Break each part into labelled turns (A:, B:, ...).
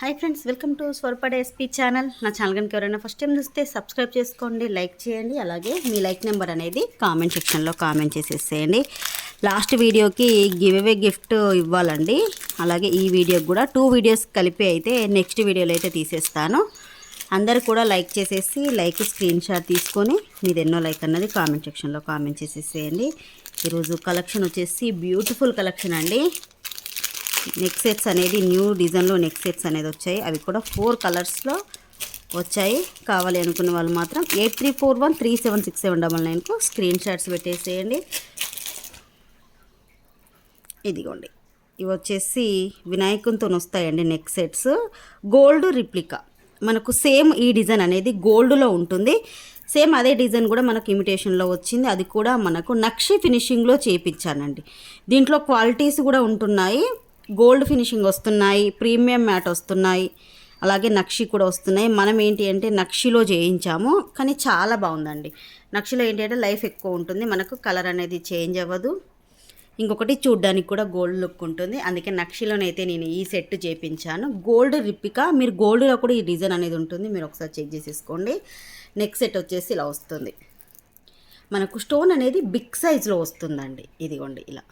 A: Hi friends welcome to స్వరపడ SP channel. నా channel కనుక ఎవరైనా ఫస్ట్ టైం చూస్తే సబ్స్క్రైబ్ చేసుకోండి లైక్ చేయండి. అలాగే మీ లైక్ నెంబర్ అనేది కామెంట్ సెక్షన్లో కామెంట్ చేసేసేయండి. లాస్ట్ వీడియోకి గివ్ అవే గిఫ్ట్ ఇవ్వాలండి. అలాగే ఈ వీడియోకి కూడా టూ వీడియోస్ కలిపి అయితే నెక్స్ట్ వీడియోలో అయితే తీసేస్తాను. అందరు కూడా లైక్ చేసేసి లైక్ స్క్రీన్ షాట్ తీసుకొని మీది ఎన్నో లైక్ అన్నది కామెంట్ సెక్షన్లో కామెంట్ చేసేసేయండి. ఈరోజు కలెక్షన్ వచ్చేసి బ్యూటిఫుల్ కలెక్షన్ అండి. నెక్ సెట్స్ అనేది న్యూ డిజైన్లో నెక్ సెట్స్ అనేది వచ్చాయి. అవి కూడా ఫోర్ కలర్స్లో వచ్చాయి. కావాలి అనుకునే వాళ్ళు మాత్రం eight three four one three seven six seven double నైన్కు screen shots పెట్టేసేయండి. ఇదిగోండి. ఇవి వచ్చేసి వినాయకునితో వస్తాయండి నెక్ సెట్స్. Gold replica. మనకు సేమ్ ఈ డిజైన్ అనేది గోల్డ్లో ఉంటుంది. సేమ్ అదే డిజైన్ కూడా మనకు ఇమిటేషన్లో వచ్చింది. అది కూడా మనకు నక్షి ఫినిషింగ్లో చేయించానండి దీంట్లో క్వాలిటీస్ కూడా ఉంటున్నాయి. గోల్డ్ ఫినిషింగ్ వస్తున్నాయి ప్రీమియం మ్యాట్ వస్తున్నాయి అలాగే నక్షి కూడా వస్తున్నాయి. మనం ఏంటి అంటే నక్షిలో చేయించాము కానీ చాలా బాగుందండి. నక్షిలో ఏంటి అంటే లైఫ్ ఎక్కువ ఉంటుంది మనకు కలర్ అనేది చేంజ్ అవ్వదు. ఇంకొకటి చూడ్డానికి కూడా గోల్డ్ లుక్ ఉంటుంది. అందుకే నక్షిలోనైతే నేను ఈ సెట్ చేపించాను. గోల్డ్ రిప్పిక మీరు గోల్డ్లో కూడా ఈ డిజైన్ అనేది ఉంటుంది మీరు ఒకసారి చెక్ చేసేసుకోండి. నెక్ సెట్ వచ్చేసి ఇలా వస్తుంది. మనకు స్టోన్ అనేది బిగ్ సైజ్లో వస్తుందండి. ఇదిగోండి ఇలా.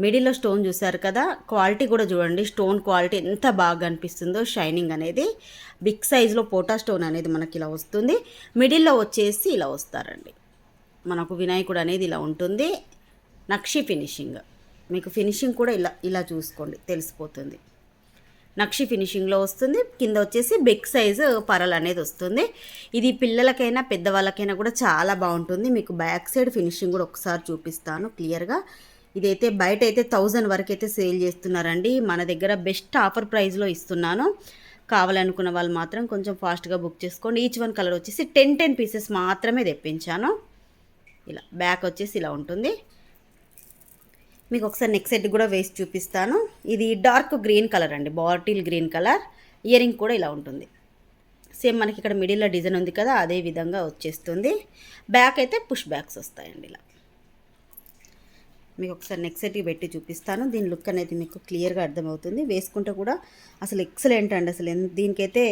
A: మిడిల్లో స్టోన్ చూసారు కదా క్వాలిటీ కూడా చూడండి. స్టోన్ క్వాలిటీ ఎంత బాగా అనిపిస్తుందో షైనింగ్ అనేది. బిగ్ సైజులో పోటా స్టోన్ అనేది మనకి ఇలా వస్తుంది. మిడిల్లో వచ్చేసి ఇలా వస్తారండి. మనకు వినాయకుడు అనేది ఇలా ఉంటుంది. నక్షి ఫినిషింగ్. మీకు ఫినిషింగ్ కూడా ఇలా ఇలా చూసుకోండి. తెలిసిపోతుంది. నక్షి ఫినిషింగ్లో వస్తుంది. కింద వచ్చేసి బిగ్ సైజు పరల్ అనేది వస్తుంది. ఇది పిల్లలకైనా పెద్దవాళ్ళకైనా కూడా చాలా బాగుంటుంది. మీకు బ్యాక్ సైడ్ ఫినిషింగ్ కూడా ఒకసారి చూపిస్తాను క్లియర్గా. ఇదైతే బయట అయితే థౌజండ్ వరకు అయితే సేల్ చేస్తున్నారండి. మన దగ్గర బెస్ట్ ఆఫర్ ప్రైస్లో ఇస్తున్నాను. కావాలనుకున్న వాళ్ళు మాత్రం కొంచెం ఫాస్ట్గా బుక్ చేసుకోండి. ఈచ్ వన్ కలర్ వచ్చేసి టెన్ టెన్ పీసెస్ మాత్రమే తెప్పించాను. ఇలా బ్యాక్ వచ్చేసి ఇలా ఉంటుంది. మీకు ఒకసారి నెక్ సెట్ కూడా వేసి చూపిస్తాను. ఇది డార్క్ గ్రీన్ కలర్ అండి. Bottle green colour. ఇయరింగ్ కూడా ఇలా ఉంటుంది. సేమ్ మనకి ఇక్కడ మిడిల్లో డిజైన్ ఉంది కదా అదే విధంగా వచ్చేస్తుంది. బ్యాక్ అయితే పుష్ బ్యాక్స్ వస్తాయండి ఇలా. మీకు ఒకసారి నెక్స్ట్ సెట్కి పెట్టి చూపిస్తాను. దీని లుక్ అనేది మీకు క్లియర్గా అర్థమవుతుంది. వేసుకుంటే కూడా అసలు ఎక్సలెంట్ అండి. అసలు దీనికైతే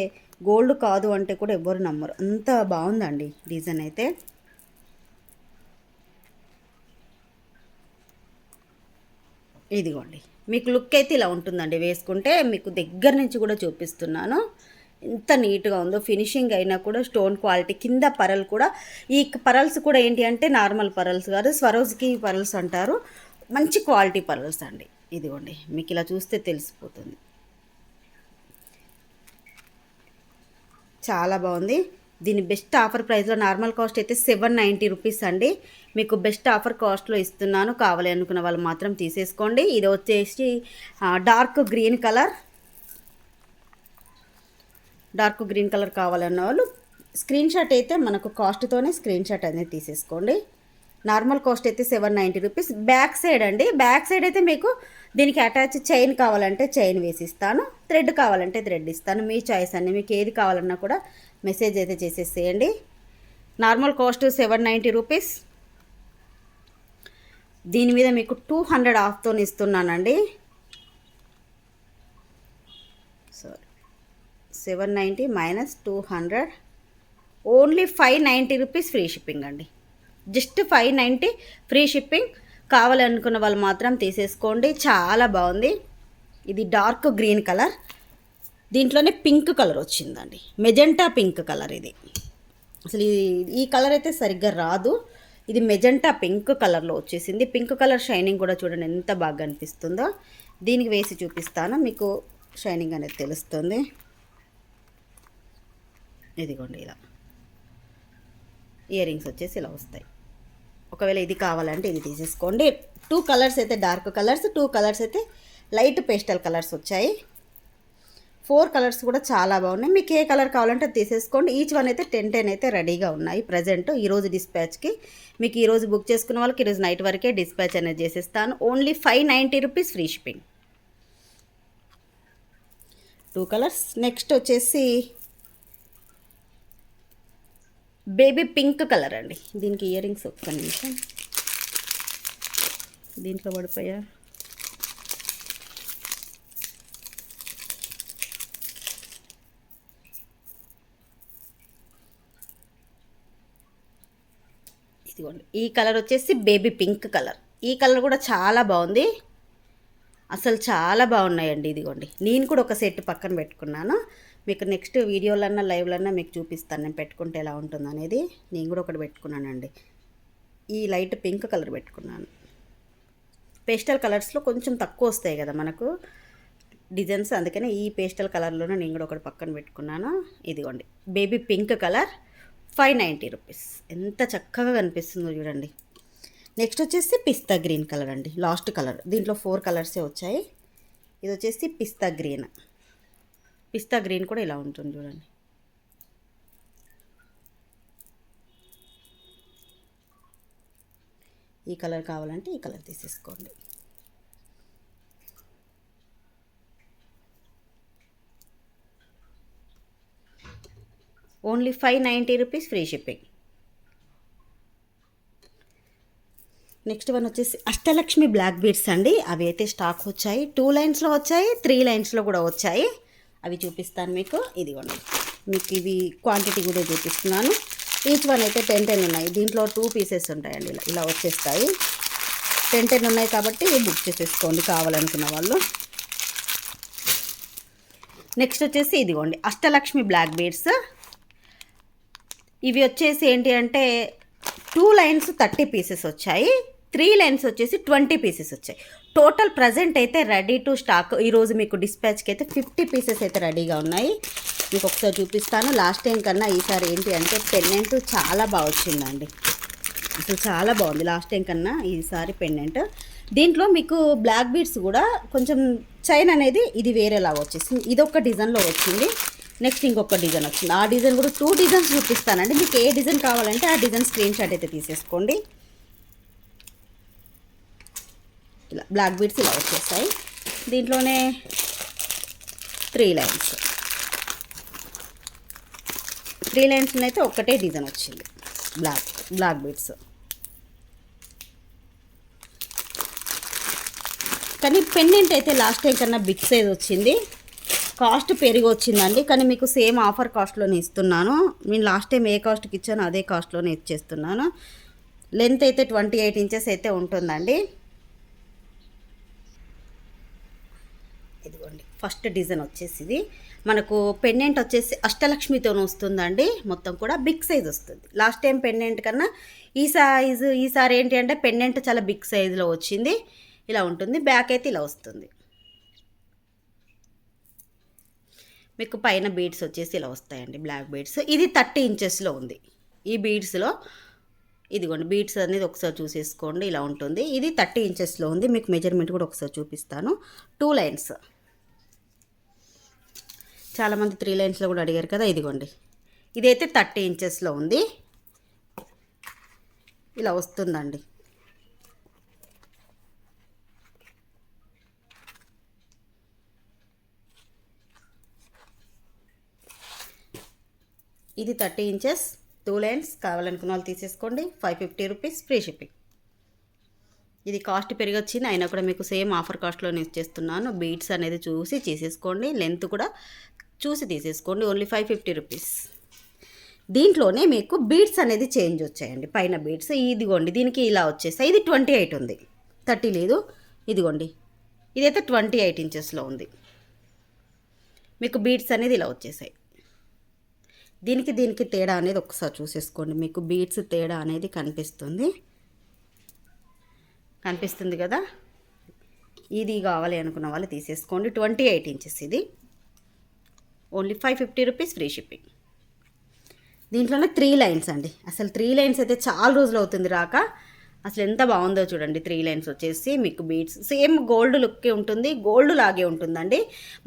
A: గోల్డ్ కాదు అంటే కూడా ఎవ్వరు నమ్మరు. అంత బాగుందండి డిజైన్ అయితే. ఇదిగోండి. మీకు లుక్ అయితే ఇలా ఉంటుందండి. వేసుకుంటే మీకు దగ్గర నుంచి కూడా చూపిస్తున్నాను. ఎంత నీట్గా ఉందో ఫినిషింగ్ అయినా కూడా స్టోన్ క్వాలిటీ కింద పరల్ కూడా ఈ పరల్స్ కూడా ఏంటి అంటే నార్మల్ పరల్స్ కాదు స్వరోజ్కి పరల్స్ అంటారు. మంచి క్వాలిటీ పరల్స్ అండి. ఇదిగోండి మీకు ఇలా చూస్తే తెలిసిపోతుంది. చాలా బాగుంది. దీని బెస్ట్ ఆఫర్ ప్రైస్లో నార్మల్ కాస్ట్ అయితే సెవెన్ నైంటీ రూపీస్ అండి. మీకు బెస్ట్ ఆఫర్ కాస్ట్లో ఇస్తున్నాను కావాలి అనుకున్న వాళ్ళు మాత్రం తీసేసుకోండి. ఇది వచ్చేసి dark green colour. Dark green colour కావాలన్న వాళ్ళు స్క్రీన్ షాట్ అయితే మనకు కాస్ట్తోనే స్క్రీన్ షాట్ అనేది తీసేసుకోండి. నార్మల్ కాస్ట్ అయితే seven ninety rupees. Back side అండి. బ్యాక్ సైడ్ అయితే మీకు దీనికి అటాచ్ చైన్ కావాలంటే చైన్ వేసిస్తాను. థ్రెడ్ కావాలంటే థ్రెడ్ ఇస్తాను. మీ చాయిస్ అండి మీకు ఏది కావాలన్నా కూడా మెసేజ్ అయితే చేసేసేయండి. Normal cost seven ninety rupees. దీని మీద మీకు టూ హండ్రెడ్ ఆఫ్తో ఇస్తున్నానండి. Sorry. Seven ninety minus two hundred. Only five ninety rupees free shipping అండి. Just five ninety free shipping. కావాలనుకున్న వాళ్ళు మాత్రం తీసేసుకోండి. చాలా బాగుంది. ఇది డార్క్ గ్రీన్ కలర్. దీంట్లోనే పింక్ కలర్ వచ్చిందండి. మెజెంటా పింక్ కలర్ ఇది. అసలు ఈ- ఈ కలర్ అయితే సరిగ్గా రాదు. ఇది మెజెంటా పింక్ కలర్లో వచ్చేసింది. పింక్ కలర్ షైనింగ్ కూడా చూడండి ఎంత బాగా అనిపిస్తుందో. దీనికి వేసి చూపిస్తాను. మీకు షైనింగ్ అనేది తెలుస్తుంది. ఇదిగోండి ఇలా. ఇయర్ రింగ్స్ వచ్చేసి ఇలా వస్తాయి. ఒకవేళ ఇది కావాలంటే ఇది తీసేసుకోండి. టూ కలర్స్ అయితే డార్క్ కలర్స్ టూ కలర్స్ అయితే లైట్ పేస్టల్ కలర్స్ వచ్చాయి. ఫోర్ కలర్స్ కూడా చాలా బాగున్నాయి. మీకు ఏ కలర్ కావాలంటే తీసేసుకోండి. ఈచ్ వన్ అయితే టెన్ టెన్ అయితే రెడీగా ఉన్నాయి. ప్రజెంట్ ఈరోజు డిస్పాచ్కి మీకు ఈరోజు బుక్ చేసుకున్న వాళ్ళకి ఈరోజు నైట్ వరకే డిస్పాచ్ అనేది చేసేస్తాను. Only five ninety rupees free shipping two colours next వచ్చేసి బేబీ పింక్ కలర్ అండి. దీనికి ఇయర్ రింగ్స్ ఒక్క నిమిషం. దీంట్లో పడిపోయా? ఇదిగోండి. ఈ కలర్ వచ్చేసి బేబీ పింక్ కలర్. ఈ కలర్ కూడా చాలా బాగుంది. అసలు చాలా బాగున్నాయండి ఇదిగోండి. నేను కూడా ఒక సెట్ పక్కన పెట్టుకున్నాను. మీకు నెక్స్ట్ వీడియోలన్నా లైవ్లన్నా మీకు చూపిస్తాను. నేను పెట్టుకుంటే ఎలా ఉంటుంది అనేది నేను కూడా ఒకటి పెట్టుకున్నానండి. ఈ లైట్ పింక్ కలర్ పెట్టుకున్నాను. పేస్టల్ కలర్స్లో కొంచెం తక్కువ వస్తాయి కదా మనకు డిజైన్స్. అందుకనే ఈ పేస్టల్ కలర్లోనే నేను కూడా ఒకటి పక్కన పెట్టుకున్నాను. ఇదిగోండి. Baby pink colour five ninety rupees. ఎంత చక్కగా కనిపిస్తుందో చూడండి. నెక్స్ట్ వచ్చేసి పిస్తా గ్రీన్ కలర్ అండి. Last colour. దీంట్లో ఫోర్ కలర్సే వచ్చాయి. ఇది వచ్చేసి పిస్తా గ్రీన్. పిస్తా గ్రీన్ కూడా ఇలా ఉంటుంది చూడండి. ఈ కలర్ కావాలంటే ఈ కలర్ తీసేసుకోండి. Only five ninety rupees free shipping. Next one వచ్చేసి అష్టలక్ష్మి బ్లాక్ బీడ్స్ అండి. అవి అయితే స్టాక్ వచ్చాయి. టూ లైన్స్లో వచ్చాయి త్రీ లైన్స్లో కూడా వచ్చాయి. అవి చూపిస్తాను మీకు. ఇదిగోండి. మీకు ఇవి క్వాంటిటీ కూడా చూపిస్తున్నాను. ఈచ్ వన్ అయితే టెన్ టెన్ ఉన్నాయి. దీంట్లో టూ పీసెస్ ఉంటాయండి. ఇలా ఇలా వచ్చేస్తాయి. టెన్ టెన్ ఉన్నాయి కాబట్టి బుక్ చేసేసుకోండి కావాలనుకున్న వాళ్ళు. నెక్స్ట్ వచ్చేసి ఇదిగోండి. అష్టలక్ష్మి బ్లాక్ బీడ్స్ ఇవి వచ్చేసి ఏంటి అంటే టూ లైన్స్ థర్టీ పీసెస్ వచ్చాయి. త్రీ లైన్స్ వచ్చేసి ట్వంటీ పీసెస్ వచ్చాయి. టోటల్ ప్రజెంట్ అయితే రెడీ టు స్టాక్ ఈరోజు మీకు డిస్పాచ్కి అయితే ఫిఫ్టీ పీసెస్ అయితే రెడీగా ఉన్నాయి. మీకు ఒకసారి చూపిస్తాను. లాస్ట్ టైం కన్నా ఈసారి ఏంటి అంటే పెన్నెంట్ చాలా బాగా వచ్చిందండి. అసలు చాలా బాగుంది. లాస్ట్ టైం కన్నా ఈసారి పెండెంట్ దీంట్లో మీకు బ్లాక్ బీడ్స్ కూడా కొంచెం చైన్ అనేది ఇది వేరేలాగా వచ్చేసింది. ఇది ఒక డిజైన్లో వచ్చింది. నెక్స్ట్ ఇంకొక డిజైన్ వచ్చింది. ఆ డిజైన్ కూడా టూ డిజైన్స్ చూపిస్తానండి. మీకు ఏ డిజైన్ కావాలంటే ఆ డిజైన్ స్క్రీన్ షాట్ అయితే తీసేసుకోండి. ఇలా బ్లాక్ బీడ్స్ ఇలా వచ్చేస్తాయి. దీంట్లోనే త్రీ లైన్స్. త్రీ లైన్స్ అయితే ఒక్కటే డిజైన్ వచ్చింది. Black black beads. కానీ పెండెంట్ అయితే లాస్ట్ టైం కన్నా బిగ్ సైజ్ వచ్చింది. కాస్ట్ పెరిగి వచ్చిందండి. కానీ మీకు సేమ్ ఆఫర్ కాస్ట్లోనే ఇస్తున్నాను. నేను లాస్ట్ టైం ఏ కాస్ట్కి ఇచ్చానో అదే కాస్ట్లోనే ఇచ్చేస్తున్నాను. లెంత్ అయితే ట్వంటీ ఎయిట్ ఇంచెస్ అయితే ఉంటుందండి. ఇదిగోండి ఫస్ట్ డిజైన్ వచ్చేసి ఇది మనకు పెండెంట్ వచ్చేసి అష్టలక్ష్మితో వస్తుందండి. మొత్తం కూడా బిగ్ సైజ్ వస్తుంది. లాస్ట్ టైం పెండెంట్ కన్నా ఈ సైజు ఈసారి ఏంటి అంటే పెండెంట్ చాలా బిగ్ సైజులో వచ్చింది. ఇలా ఉంటుంది. బ్యాక్ అయితే ఇలా వస్తుంది. మీకు పైన బీడ్స్ వచ్చేసి ఇలా వస్తాయండి. బ్లాక్ బీడ్స్ ఇది థర్టీ ఇంచెస్లో ఉంది. ఈ బీడ్స్లో ఇదిగోండి బీడ్స్ అనేది ఒకసారి చూసేసుకోండి. ఇలా ఉంటుంది. ఇది థర్టీ ఇంచెస్లో ఉంది. మీకు మెజర్మెంట్ కూడా ఒకసారి చూపిస్తాను. టూ లైన్స్ చాలామంది త్రీ లైన్స్లో కూడా అడిగారు కదా ఇదిగోండి. ఇదైతే థర్టీ ఇంచెస్లో ఉంది. ఇలా వస్తుందండి. ఇది థర్టీ ఇంచెస్ టూ లైన్స్ కావాలనుకున్న వాళ్ళు తీసేసుకోండి. Five fifty rupees free shipping. ఇది కాస్ట్ పెరిగొచ్చింది అయినా కూడా మీకు సేమ్ ఆఫర్ కాస్ట్లోనే ఇచ్చేస్తున్నాను. బీట్స్ అనేది చూసి చేసేసుకోండి. లెంత్ కూడా చూసి తీసేసుకోండి. Only five fifty rupees. దీంట్లోనే మీకు బీడ్స్ అనేది చేంజ్ వచ్చాయండి. పైన బీడ్స్ ఇదిగోండి దీనికి ఇలా వచ్చేసాయి. ఇది ట్వంటీ ఎయిట్ ఉంది. థర్టీ లేదు. ఇదిగోండి. ఇదైతే ట్వంటీ ఎయిట్ ఇంచెస్లో ఉంది. మీకు బీడ్స్ అనేది ఇలా వచ్చేసాయి. దీనికి దీనికి తేడా అనేది ఒకసారి చూసేసుకోండి. మీకు బీడ్స్ తేడా అనేది కనిపిస్తుంది. కనిపిస్తుంది కదా? ఇది కావాలి అనుకున్న వాళ్ళు తీసేసుకోండి. ట్వంటీ ఎయిట్ ఇంచెస్ ఇది. Only five fifty rupees free shipping. దీంట్లోనే త్రీ లైన్స్ అండి. అసలు త్రీ లైన్స్ అయితే చాలా రోజులు అవుతుంది రాక. అసలు ఎంత బాగుందో చూడండి త్రీ లైన్స్ వచ్చేసి మీకు బీడ్స్ సేమ్ గోల్డ్ లుక్కే ఉంటుంది గోల్డ్ లాగే ఉంటుందండి.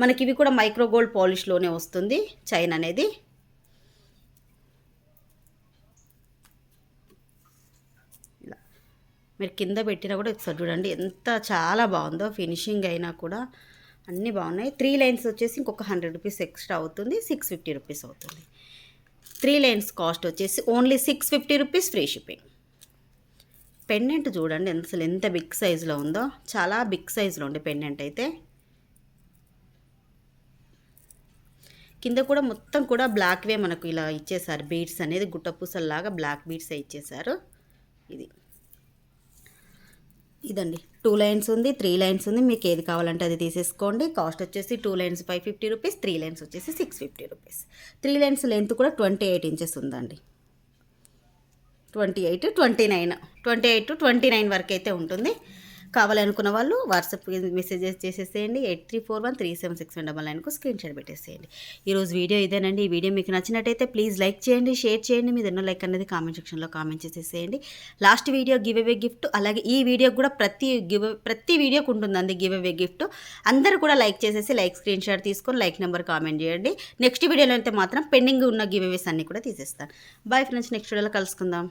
A: మనకి ఇవి కూడా మైక్రో గోల్డ్ పాలిష్లోనే వస్తుంది చైన్ అనేది. ఇలా. మీరు కింద పెట్టినా కూడా ఒకసారి చూడండి ఎంత చాలా బాగుందో ఫినిషింగ్ అయినా కూడా. అన్నీ బాగున్నాయి. త్రీ లైన్స్ వచ్చేసి ఇంకొక హండ్రెడ్ రూపీస్ ఎక్స్ట్రా అవుతుంది. సిక్స్ ఫిఫ్టీ రూపీస్ అవుతుంది. త్రీ లైన్స్ కాస్ట్ వచ్చేసి only six fifty rupees free shipping pendant చూడండి అసలు ఎంత బిగ్ సైజులో ఉందో. చాలా బిగ్ సైజులో ఉండే పెండెంట్ అయితే. కింద కూడా మొత్తం కూడా బ్లాక్వే మనకు ఇలా ఇచ్చేసారు బీడ్స్ అనేది గుట్టపూసల్లాగా బ్లాక్ బీడ్సే ఇచ్చేసారు ఇది. ఇదండి. టూ లైన్స్ ఉంది త్రీ లైన్స్ ఉంది. మీకు ఏది కావాలంటే అది తీసేసుకోండి. కాస్ట్ వచ్చేసి two lines five fifty rupees three lines వచ్చేసి six fifty rupees. Three lines length కూడా ట్వంటీ ఎయిట్ ఇంచెస్ ఉందండి. Twenty eight twenty nine. Twenty eight to twenty nine వరకు అయితే ఉంటుంది. కావాలనుకున్న వాళ్ళు వాట్సాప్ మెసేజెస్ చేసేసేయండి. Eight three four one three seven six one double నైన్కు screen shot పెట్టేసేయండి. ఈరోజు వీడియో ఇదేనండి. ఈ వీడియో మీకు నచ్చినట్టయితే ప్లీజ్ లైక్ చేయండి షేర్ చేయండి మీద ఎన్నో లైక్ అనేది కామెంట్ సెక్షన్లో కామెంట్ చేసేసేయండి. Last video give away gift అలాగే ఈ వీడియోకి కూడా ప్రతి గివ్ ప్రతి వీడియోకి ఉంటుందండి గివ్ అవే గిఫ్ట్. అందరూ కూడా లైక్ చేసేసి లైక్ స్క్రీన్ షాట్ తీసుకొని లైక్ నెంబర్ కామెంట్ చేయండి. నెక్స్ట్ వీడియోలో అయితే మాత్రం పెండింగ్ ఉన్న గివ్ అవేస్ అన్నీ కూడా తీసేస్తాను. బాయ్ ఫ్రెండ్స్ నెక్స్ట్ వీడియోలో కలుసుకుందాం.